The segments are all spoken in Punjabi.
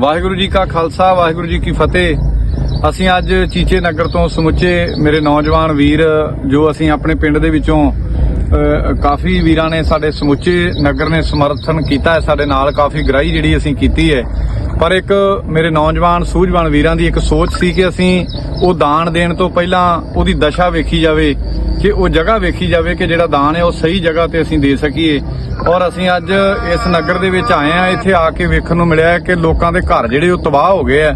ਵਾਹਿਗੁਰੂ ਜੀ ਕਾ ਖਾਲਸਾ, ਵਾਹਿਗੁਰੂ ਜੀ ਕੀ ਫਤਿਹ। ਅਸੀਂ ਅੱਜ ਚੀਚੇ ਨਗਰ ਤੋਂ ਸਮੁੱਚੇ ਮੇਰੇ ਨੌਜਵਾਨ ਵੀਰ, ਜੋ ਅਸੀਂ ਆਪਣੇ ਪਿੰਡ ਦੇ ਵਿੱਚੋਂ ਕਾਫੀ ਵੀਰਾਂ ਨੇ ਸਾਡੇ ਸਮੁੱਚੇ ਨਗਰ ਨੇ ਸਮਰਥਨ ਕੀਤਾ ਹੈ, ਸਾਡੇ ਨਾਲ ਕਾਫੀ ਗ੍ਰਾਈ ਜਿਹੜੀ ਅਸੀਂ ਕੀਤੀ ਹੈ। ਪਰ ਇੱਕ ਮੇਰੇ ਨੌਜਵਾਨ, ਸੂਝਵਾਨ ਵੀਰਾਂ ਦੀ ਇੱਕ ਸੋਚ ਸੀ ਕਿ ਅਸੀਂ ਉਹ ਦਾਨ ਦੇਣ ਤੋਂ ਪਹਿਲਾਂ ਉਹਦੀ ਦਸ਼ਾ ਵੇਖੀ ਜਾਵੇ, ਕਿ ਉਹ ਜਗ੍ਹਾ ਵੇਖੀ ਜਾਵੇ ਕਿ ਜਿਹੜਾ ਦਾਨ ਹੈ ਉਹ ਸਹੀ ਜਗ੍ਹਾ ਤੇ ਅਸੀਂ ਦੇ ਸਕੀਏ। ਔਰ ਅਸੀਂ ਅੱਜ ਇਸ ਨਗਰ ਦੇ ਵਿੱਚ ਆਏ ਆ ਇੱਥੇ ਆ ਕੇ ਵੇਖਣ ਨੂੰ ਮਿਲਿਆ ਕਿ ਲੋਕਾਂ ਦੇ ਘਰ ਜਿਹੜੇ ਉਹ ਤਬਾਹ ਹੋ ਗਏ ਆ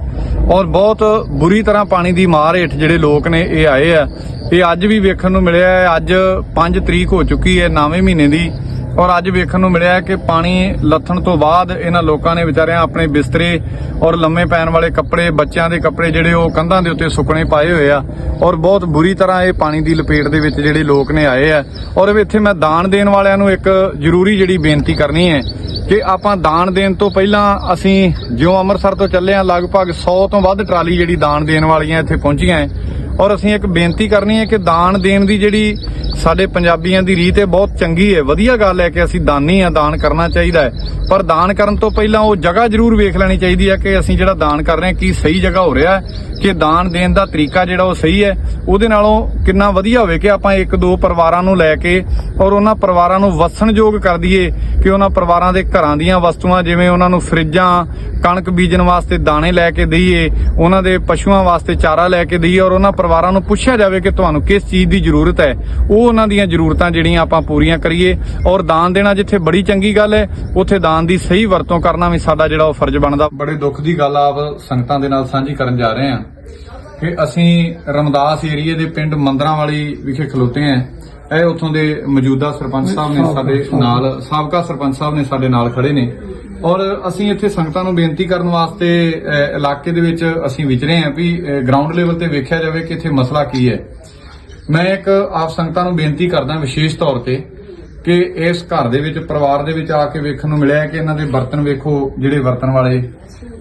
ਔਰ ਬਹੁਤ ਬੁਰੀ ਤਰ੍ਹਾਂ ਪਾਣੀ ਦੀ ਮਾਰ ਹੇਠ ਜਿਹੜੇ ਲੋਕ ਨੇ ਇਹ ਆਏ ਆ ਇਹ ਅੱਜ ਵੀ ਵੇਖਣ ਨੂੰ ਮਿਲਿਆ ਹੈ, ਅੱਜ 5 ਤਰੀਕ ਹੋ ਚੁੱਕੀ ਹੈ 9ਵੇਂ ਮਹੀਨੇ ਦੀ। ਔਰ ਅੱਜ ਵੇਖਣ ਨੂੰ ਮਿਲਿਆ ਕਿ ਪਾਣੀ ਲੱਥਣ ਤੋਂ ਬਾਅਦ ਇਹਨਾਂ ਲੋਕਾਂ ਨੇ ਵਿਚਾਰਿਆਂ ਆਪਣੇ ਬਿਸਤਰੇ ਔਰ ਲੰਮੇ ਪੈਣ ਵਾਲੇ ਕੱਪੜੇ, ਬੱਚਿਆਂ ਦੇ ਕੱਪੜੇ ਜਿਹੜੇ ਉਹ ਕੰਧਾਂ ਦੇ ਉੱਤੇ ਸੁੱਕਣੇ ਪਾਏ ਹੋਏ ਆ ਔਰ ਬਹੁਤ ਬੁਰੀ ਤਰ੍ਹਾਂ ਇਹ ਪਾਣੀ ਦੀ ਲਪੇਟ ਦੇ ਵਿੱਚ ਜਿਹੜੇ ਲੋਕ ਨੇ ਆਏ ਆ। ਔਰ ਇੱਥੇ ਮੈਂ ਦਾਨ ਦੇਣ ਵਾਲਿਆਂ ਨੂੰ ਇੱਕ ਜ਼ਰੂਰੀ ਜਿਹੜੀ ਬੇਨਤੀ ਕਰਨੀ ਹੈ ਕਿ ਆਪਾਂ ਦਾਨ ਦੇਣ ਤੋਂ ਪਹਿਲਾਂ ਅਸੀਂ ਜਿਉਂ ਅੰਮ੍ਰਿਤਸਰ ਤੋਂ ਚੱਲੇ ਆ, ਲਗਭਗ 100 ਤੋਂ ਵੱਧ ਟਰਾਲੀ ਜਿਹੜੀ ਦਾਨ ਦੇਣ ਵਾਲੀਆਂ ਇੱਥੇ ਪਹੁੰਚੀਆਂ ਹੈ। ਔਰ ਅਸੀਂ ਇੱਕ ਬੇਨਤੀ ਕਰਨੀ ਹੈ ਕਿ ਦਾਨ ਦੇਣ ਦੀ ਜਿਹੜੀ ਸਾਡੇ ਪੰਜਾਬੀਆਂ ਦੀ ਰੀਤ ਹੈ ਬਹੁਤ ਚੰਗੀ ਹੈ, ਵਧੀਆ ਗੱਲ ਹੈ ਕਿ ਅਸੀਂ ਦਾਨੀ ਆ ਦਾਨ ਕਰਨਾ ਚਾਹੀਦਾ ਹੈ। ਪਰ ਦਾਨ ਕਰਨ ਤੋਂ ਪਹਿਲਾਂ ਉਹ ਜਗ੍ਹਾ ਜ਼ਰੂਰ ਵੇਖ ਲੈਣੀ ਚਾਹੀਦੀ ਹੈ ਕਿ ਅਸੀਂ ਜਿਹੜਾ ਦਾਨ ਕਰ ਰਹੇ ਹਾਂ, ਕੀ ਸਹੀ ਜਗ੍ਹਾ ਹੋ ਰਿਹਾ ਹੈ, ਕਿ ਦਾਨ ਦੇਣ ਦਾ ਤਰੀਕਾ ਜਿਹੜਾ ਉਹ ਸਹੀ ਹੈ। ਉਹਦੇ ਨਾਲੋਂ ਕਿੰਨਾ ਵਧੀਆ ਹੋਵੇ ਕਿ ਆਪਾਂ ਇੱਕ ਦੋ ਪਰਿਵਾਰਾਂ ਨੂੰ ਲੈ ਕੇ ਔਰ ਉਹਨਾਂ ਪਰਿਵਾਰਾਂ ਨੂੰ ਵਸਣਯੋਗ ਕਰ ਦਈਏ ਕਿ ਉਹਨਾਂ ਪਰਿਵਾਰਾਂ ਦੇ ਘਰਾਂ ਦੀਆਂ ਵਸਤੂਆਂ, ਜਿਵੇਂ ਉਹਨਾਂ ਨੂੰ ਫਰਿੱਜਾਂ, ਕਣਕ ਬੀਜਣ ਵਾਸਤੇ ਦਾਣੇ ਲੈ ਕੇ ਦਈਏ, ਉਹਨਾਂ ਦੇ ਪਸ਼ੂਆਂ ਵਾਸਤੇ ਚਾਰਾ ਲੈ ਕੇ ਦਈਏ ਔਰ ਉਹਨਾਂ ਪਰਿਵਾਰਾਂ ਨੂੰ ਪੁੱਛਿਆ ਜਾਵੇ ਕਿ ਤੁਹਾਨੂੰ ਕਿਸ ਚੀਜ਼ ਦੀ ਜ਼ਰੂਰਤ ਹੈ, ਉਹ ਉਹਨਾਂ ਦੀਆਂ ਜ਼ਰੂਰਤਾਂ ਜਿਹੜੀਆਂ ਆਪਾਂ ਪੂਰੀਆਂ ਕਰੀਏ ਔਰ ਦਾਨ ਦੇਣਾ ਜਿੱਥੇ ਬੜੀ ਚੰਗੀ ਗੱਲ ਹੈ, ਉੱਥੇ ਦਾਨ ਦੀ ਸਹੀ ਵਰਤੋਂ ਕਰਨਾ ਵੀ ਸਾਡਾ ਜਿਹੜਾ ਉਹ ਫਰਜ਼ ਬਣਦਾ। ਬੜੇ ਦੁੱਖ ਦੀ ਗੱਲ ਆਪ ਸੰਗਤਾਂ ਦੇ ਨਾਲ ਸਾਂਝੀ ਕਰਨ ਜਾ ਰਹੇ ਹਾਂ ਕਿ ਅਸੀਂ ਰਮਦਾਸ ਏਰੀਏ ਦੇ ਪਿੰਡ ਮੰਦਰਾਂ ਵਾਲੀ ਵਿਖੇ ਖਲੋਤੇ ਆਂ ਇਹ ਉੱਥੋਂ ਦੇ ਮੌਜੂਦਾ ਸਰਪੰਚ ਸਾਹਿਬ ਨੇ ਸਾਡੇ ਨਾਲ, ਸਾਬਕਾ ਸਰਪੰਚ ਸਾਹਿਬ ਨੇ ਸਾਡੇ ਨਾਲ ਖੜੇ ਨੇ। ਔਰ ਅਸੀਂ ਇੱਥੇ ਸੰਗਤਾਂ ਨੂੰ ਬੇਨਤੀ ਕਰਨ ਵਾਸਤੇ ਇਲਾਕੇ ਦੇ ਵਿੱਚ ਅਸੀਂ ਵਿਚਰੇ ਆਂ ਵੀ ਗਰਾਊਂਡ ਲੈਵਲ ਤੇ ਵੇਖਿਆ ਜਾਵੇ ਕਿ ਇੱਥੇ ਮਸਲਾ ਕੀ ਹੈ। ਮੈਂ ਇੱਕ ਆਪ ਸੰਗਤਾਂ ਨੂੰ ਬੇਨਤੀ ਕਰਦਾ ਵਿਸ਼ੇਸ਼ ਤੌਰ ਤੇ ਕਿ ਇਸ ਘਰ ਦੇ ਵਿੱਚ, ਪਰਿਵਾਰ ਦੇ ਵਿੱਚ ਆ ਕੇ ਵੇਖਣ ਨੂੰ ਮਿਲਿਆ ਕਿ ਇਹਨਾਂ ਦੇ ਬਰਤਨ ਵੇਖੋ, ਜਿਹੜੇ ਵਰਤਨ ਵਾਲੇ।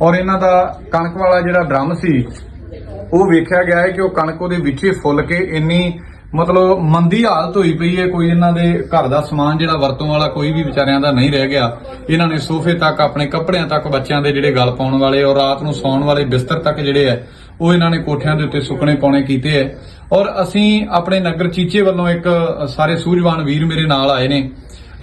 ਔਰ ਇਹਨਾਂ ਦਾ ਕਣਕ ਵਾਲਾ ਜਿਹੜਾ ਡਰਮ ਸੀ, ਉਹ ਵੇਖਿਆ ਗਿਆ ਹੈ ਕਿ ਉਹ ਕਣਕ ਉਹਦੇ ਵਿੱਚੇ ਫੁੱਲ ਕੇ ਇੰਨੀ ਮਤਲਬ ਮੰਦੀ ਹਾਲਤ ਹੋਈ ਪਈ ਹੈ, ਕੋਈ ਇਹਨਾਂ ਦੇ ਘਰ ਦਾ ਸਮਾਨ ਜਿਹੜਾ ਵਰਤੋਂ ਵਾਲਾ ਕੋਈ ਵੀ ਵਿਚਾਰਿਆਂ ਦਾ ਨਹੀਂ ਰਹਿ ਗਿਆ। ਇਹਨਾਂ ਨੇ ਸੋਫੇ ਤੱਕ, ਆਪਣੇ ਕੱਪੜਿਆਂ ਤੱਕ, ਬੱਚਿਆਂ ਦੇ ਜਿਹੜੇ ਗਲ ਪਾਉਣ ਵਾਲੇ ਔਰ ਰਾਤ ਨੂੰ ਸੌਣ ਵਾਲੇ ਬਿਸਤਰ ਤੱਕ ਜਿਹੜੇ ਹੈ, ਉਹ ਇਹਨਾਂ ਨੇ ਕੋਠਿਆਂ ਦੇ ਉੱਤੇ ਸੁੱਕਣੇ ਪਾਉਣੇ ਕੀਤੇ ਹੈ। ਔਰ ਅਸੀਂ ਆਪਣੇ ਨਗਰ ਚੀਚੇ ਵੱਲੋਂ ਇੱਕ ਸਾਰੇ ਸੂਝਵਾਨ ਵੀਰ ਮੇਰੇ ਨਾਲ ਆਏ ਨੇ।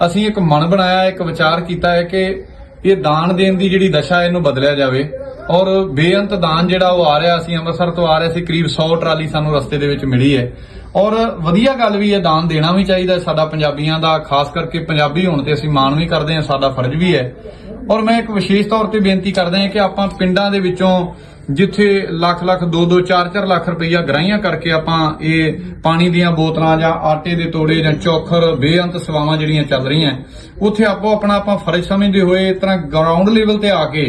ਅਸੀਂ ਇੱਕ ਮਨ ਬਣਾਇਆ, ਇੱਕ ਵਿਚਾਰ ਕੀਤਾ ਹੈ ਕਿ ਇਹ ਦਾਨ ਦੇਣ ਦੀ ਜਿਹੜੀ ਦਸ਼ਾ ਇਹਨੂੰ ਬਦਲਿਆ ਜਾਵੇ। ਔਰ ਬੇਅੰਤ ਦਾਨ ਜਿਹੜਾ ਉਹ ਆ ਰਿਹਾ ਸੀ ਅੰਮ੍ਰਿਤਸਰ ਤੋਂ ਆ ਰਿਹਾ ਸੀ, ਕਰੀਬ 100 ਟਰਾਲੀ ਸਾਨੂੰ ਰਸਤੇ ਦੇ ਵਿੱਚ ਮਿਲੀ ਹੈ। ਔਰ ਵਧੀਆ ਗੱਲ ਵੀ ਹੈ, ਦਾਨ ਦੇਣਾ ਵੀ ਚਾਹੀਦਾ ਸਾਡਾ ਪੰਜਾਬੀਆਂ ਦਾ, ਖਾਸ ਕਰਕੇ ਪੰਜਾਬੀ ਹੋਣ ਤੇ ਅਸੀਂ ਮਾਣ ਵੀ ਕਰਦੇ ਹਾਂ, ਸਾਡਾ ਫਰਜ਼ ਵੀ ਹੈ। ਔਰ ਮੈਂ ਇੱਕ ਵਿਸ਼ੇਸ਼ ਤੌਰ ਤੇ ਬੇਨਤੀ ਕਰਦਾ ਹਾਂ ਕਿ ਆਪਾਂ ਪਿੰਡਾਂ ਦੇ ਵਿੱਚੋਂ ਜਿੱਥੇ ਲੱਖ ਲੱਖ 2-2 4-4 ਲੱਖ ਰੁਪਈਆ ਗਰਾਈਆਂ ਕਰਕੇ ਆਪਾਂ ਇਹ ਪਾਣੀ ਦੀਆਂ ਬੋਤਲਾਂ ਜਾਂ ਆਟੇ ਦੇ ਤੋੜੇ ਜਾਂ ਚੌਖਰ, ਬੇਅੰਤ ਸੇਵਾਵਾਂ ਜਿਹੜੀਆਂ ਚੱਲ ਰਹੀਆਂ, ਉੱਥੇ ਆਪੋ ਆਪਣਾ ਆਪਾਂ ਫਰਜ਼ ਸਮਝਦੇ ਹੋਏ ਇਸ ਤਰ੍ਹਾਂ ਗਰਾਊਂਡ ਲੈਵਲ ਤੇ ਆ ਕੇ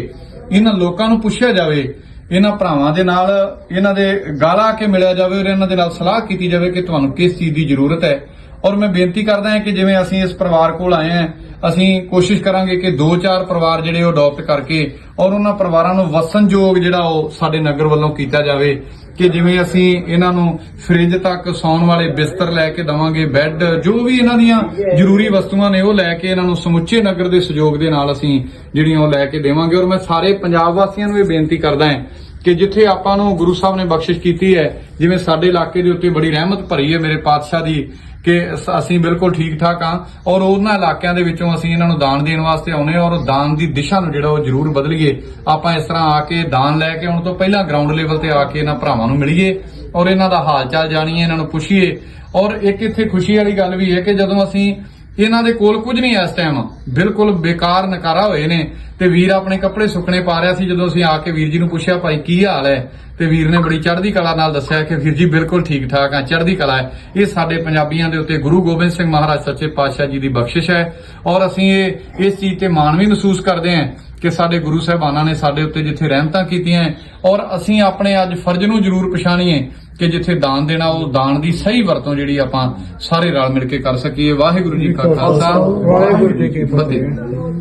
ਇਹਨਾਂ ਲੋਕਾਂ ਨੂੰ ਪੁੱਛਿਆ ਜਾਵੇ, ਇਹਨਾਂ ਭਰਾਵਾਂ ਦੇ ਨਾਲ, ਇਹਨਾਂ ਦੇ ਗਾਲਾ ਕੇ ਮਿਲਿਆ ਜਾਵੇ ਔਰ ਇਹਨਾਂ ਦੇ ਨਾਲ ਸਲਾਹ ਕੀਤੀ ਜਾਵੇ ਕਿ ਤੁਹਾਨੂੰ ਕਿਸ ਚੀਜ਼ ਦੀ ਜ਼ਰੂਰਤ ਹੈ। ਔਰ ਮੈਂ ਬੇਨਤੀ ਕਰਦਾ ਹਾਂ ਕਿ ਜਿਵੇਂ ਅਸੀਂ ਇਸ ਪਰਿਵਾਰ ਕੋਲ ਆਏ ਹਾਂ, ਅਸੀਂ ਕੋਸ਼ਿਸ਼ ਕਰਾਂਗੇ ਕਿ ਦੋ ਚਾਰ ਪਰਿਵਾਰ ਜਿਹੜੇ ਉਹ ਅਡਾਪਟ ਕਰਕੇ ਔਰ ਉਹਨਾਂ ਪਰਿਵਾਰਾਂ ਨੂੰ ਵਸਣਯੋਗ ਜਿਹੜਾ ਉਹ ਸਾਡੇ ਨਗਰ ਵੱਲੋਂ ਕੀਤਾ ਜਾਵੇ ਕਿ ਜਿਵੇਂ ਅਸੀਂ ਇਹਨਾਂ ਨੂੰ ਫ੍ਰਿਜ ਤੱਕ ਸੌਣ ਵਾਲੇ ਬਿਸਤਰ ਲੈ ਕੇ ਦਵਾਂਗੇ ਬੈੱਡ ਜੋ ਵੀ ਇਹਨਾਂ ਦੀਆਂ ਜ਼ਰੂਰੀ ਵਸਤੂਆਂ ਨੇ ਉਹ ਲੈ ਕੇ ਇਹਨਾਂ ਨੂੰ ਸਮੁੱਚੇ ਨਗਰ ਦੇ ਸਹਿਯੋਗ ਦੇ ਨਾਲ ਅਸੀਂ ਜਿਹੜੀਆਂ ਉਹ ਲੈ ਕੇ ਦੇਵਾਂਗੇ ਔਰ ਮੈਂ ਸਾਰੇ ਪੰਜਾਬ ਵਾਸੀਆਂ ਨੂੰ ਇਹ ਬੇਨਤੀ ਕਰਦਾ ਹਾਂ ਕਿ ਜਿੱਥੇ ਆਪਾਂ ਨੂੰ ਗੁਰੂ ਸਾਹਿਬ ਨੇ ਬਖਸ਼ਿਸ਼ ਕੀਤੀ ਹੈ, ਜਿਵੇਂ ਸਾਡੇ ਇਲਾਕੇ ਦੇ ਉੱਤੇ ਬੜੀ ਰਹਿਮਤ ਭਰੀ ਹੈ ਮੇਰੇ ਪਾਤਸ਼ਾਹ ਦੀ, ਕਿ ਅਸ- ਅਸੀਂ ਬਿਲਕੁਲ ਠੀਕ ਠਾਕ ਹਾਂ ਔਰ ਉਹਨਾਂ ਇਲਾਕਿਆਂ ਦੇ ਵਿੱਚੋਂ ਅਸੀਂ ਇਹਨਾਂ ਨੂੰ ਦਾਨ ਦੇਣ ਵਾਸਤੇ ਆਉਨੇ ਔਰ ਦਾਨ ਦੀ ਦਿਸ਼ਾ ਨੂੰ ਜਿਹੜਾ ਉਹ ਜ਼ਰੂਰ ਬਦਲੀਏ। ਆਪਾਂ ਇਸ ਤਰ੍ਹਾਂ ਆ ਕੇ ਦਾਨ ਲੈ ਕੇ ਆਉਣ ਤੋਂ ਪਹਿਲਾਂ ਗਰਾਊਂਡ ਲੈਵਲ ਤੇ ਆ ਕੇ ਇਹਨਾਂ ਭਰਾਵਾਂ ਨੂੰ ਮਿਲੀਏ ਔਰ ਇਹਨਾਂ ਦਾ ਹਾਲ ਚਾਲ ਜਾਣੀਏ, ਇਹਨਾਂ ਨੂੰ ਪੁੱਛੀਏ। ਔਰ ਇੱਕ ਇੱਥੇ ਖੁਸ਼ੀ ਵਾਲੀ ਗੱਲ ਵੀ ਹੈ ਕਿ ਜਦੋਂ ਅਸੀਂ ਇਹਨਾਂ ਦੇ ਕੋਲ ਕੁਝ ਨਹੀਂ ਇਸ ਟਾਈਮ ਬਿਲਕੁਲ ਬੇਕਾਰ ਨਕਾਰਾ ਹੋਏ ਨੇ। ਤੇ ਵੀਰ ਆਪਣੇ ਕੱਪੜੇ ਸੁੱਕਣੇ ਪਾ ਰਿਹਾ ਸੀ ਜਦੋਂ ਅਸੀਂ ਆ ਕੇ ਵੀਰ ਜੀ ਨੂੰ ਪੁੱਛਿਆ ਭਾਈ ਕੀ ਹਾਲ ਹੈ? ਤੇ ਵੀਰ ਨੇ ਬੜੀ ਚੜ੍ਹਦੀ ਕਲਾ ਨਾਲ ਦੱਸਿਆ ਕਿ ਵੀਰ ਜੀ ਬਿਲਕੁਲ ਠੀਕ ਠਾਕ ਆ ਚੜ੍ਹਦੀ ਕਲਾ ਹੈ। ਇਹ ਸਾਡੇ ਪੰਜਾਬੀਆਂ ਦੇ ਉੱਤੇ ਗੁਰੂ ਗੋਬਿੰਦ ਸਿੰਘ ਮਹਾਰਾਜ ਸੱਚੇ ਪਾਤਸ਼ਾਹ ਜੀ ਦੀ ਬਖਸ਼ਿਸ਼ ਹੈ। ਔਰ ਅਸੀਂ ਇਹ ਇਸ ਚੀਜ਼ ਤੇ ਮਾਣ ਵੀ ਮਹਿਸੂਸ ਕਰਦੇ ਹਾਂ ਕਿ ਸਾਡੇ ਗੁਰੂ ਸਾਹਿਬਾਨਾਂ ਨੇ ਸਾਡੇ ਉੱਤੇ ਜਿੱਥੇ ਰਹਿਮਤਾਂ ਕੀਤੀਆਂ ਹੈ, ਔਰ ਅਸੀਂ ਆਪਣੇ ਅੱਜ ਫਰਜ਼ ਨੂੰ ਜ਼ਰੂਰ ਪਛਾਣੀਏ। ਕਿ ਜਿੱਥੇ ਦਾਨ ਦੇਣਾ ਉਹ ਦਾਨ ਦੀ ਸਹੀ ਵਰਤੋਂ ਜਿਹੜੀ ਆਪਾਂ ਸਾਰੇ ਰਲ ਮਿਲ ਕੇ ਕਰ ਸਕੀਏ। ਵਾਹਿਗੁਰੂ ਜੀ ਕਾ ਖਾਲਸਾ। ਵਾਹਿਗੁਰੂ ਜੀ ਕੀ ਫਤਿਹ। ਫਤਿਹ।